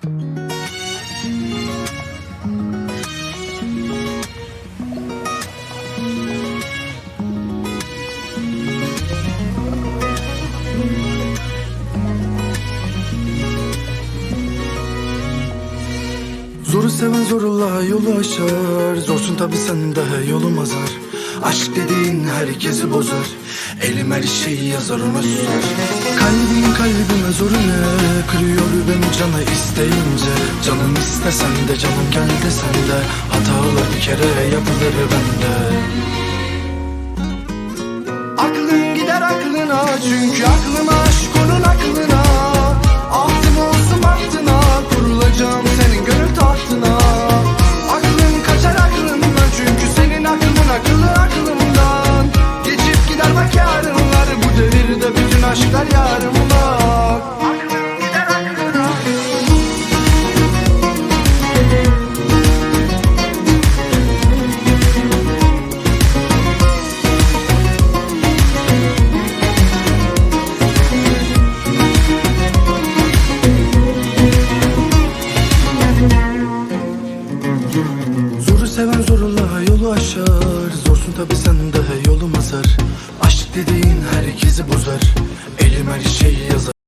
Zoru seven zorla yolu aşar. Zorsun tabi sen de yolum azar. Aşk dediğin herkesi bozar. Elim her şeyi yazar ona susar Kalbin kalbime zoru ne? Kırıyor isteyince Canım istesen de canım gel desen de Hatalar bir kere yapılır bende. Aklın gider aklına çünkü aklıma aşk onun aklına. Ahtım olsun bahtına kurulacağım senin gönül tahtına. Aklın kaçar aklından çünkü senin aklın akıllı aklımdan. Geçip gider bak yarınlar bu devirde bütün aşklar yarımlar zorla yolu aşar. Zorsun tabi sen de yolum azar. Aşk dediğin herkesi bozar. Elim her şeyi yazar